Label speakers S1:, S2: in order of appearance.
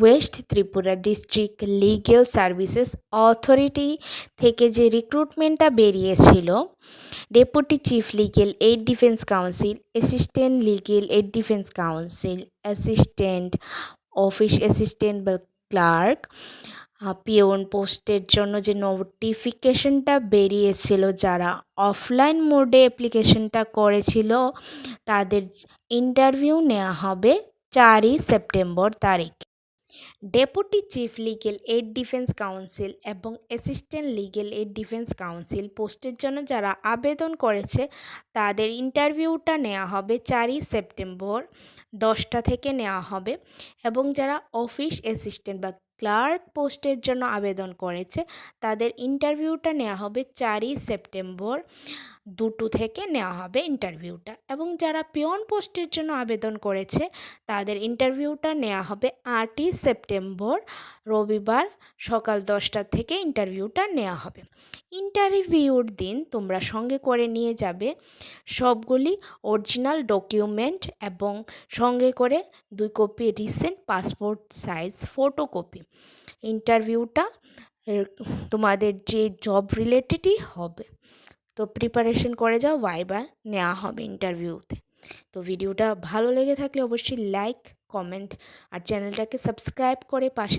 S1: West Tripura district legal services authority থেকে যে রিক্রুটমেন্টটা বেরিয়েছিল deputy chief legal aid defence council assistant legal aid defence council assistant office assistant বা clerk peon পোস্টের জন্য যে নোটিফিকেশনটা বেরিয়েছিল যারা অফলাইন মোডে অ্যাপ্লিকেশনটা করেছিল, তাদের ইন্টারভিউ নেওয়া হবে চারই সেপ্টেম্বর তারিখ। Deputy chief legal aid defence council এবং assistant legal aid defence council পোস্টের জন্য যারা আবেদন করেছে, তাদের ইন্টারভিউটা নেওয়া হবে চারই সেপ্টেম্বর, দশটা থেকে নেওয়া হবে এবং যারা অফিস অ্যাসিস্ট্যান্ট বা ক্লার্ক পোস্টের জন্য আবেদন করেছে। তাদের ইন্টারভিউটা নেওয়া হবে চারই সেপ্টেম্বর। দুটো থেকে নেওয়া হবে ইন্টারভিউটা। এবং যারা পিয়ন পোস্টের জন্য আবেদন করেছে, তাদের ইন্টারভিউটা নেওয়া হবে আটই সেপ্টেম্বর। রবিবার সকাল দশটা থেকে ইন্টারভিউটা নেওয়া হবে। ইন্টারভিউর দিন তোমরা সঙ্গে করে নিয়ে যাবে। সবগুলি অরিজিনাল ডকুমেন্ট এবং সঙ্গে করে দুই copy recent passport size photocopy. ইন্টারভিউটা তোমাদের যে জব রিলেটেডই হবে। তো প্রিপারেশন করে যাও ভাইবা নেওয়া হবে ইন্টারভিউতে তো ভিডিওটা ভালো লেগে থাকলে অবশ্যই লাইক কমেন্ট আর চ্যানেলটাকে সাবস্ক্রাইব করে পাশে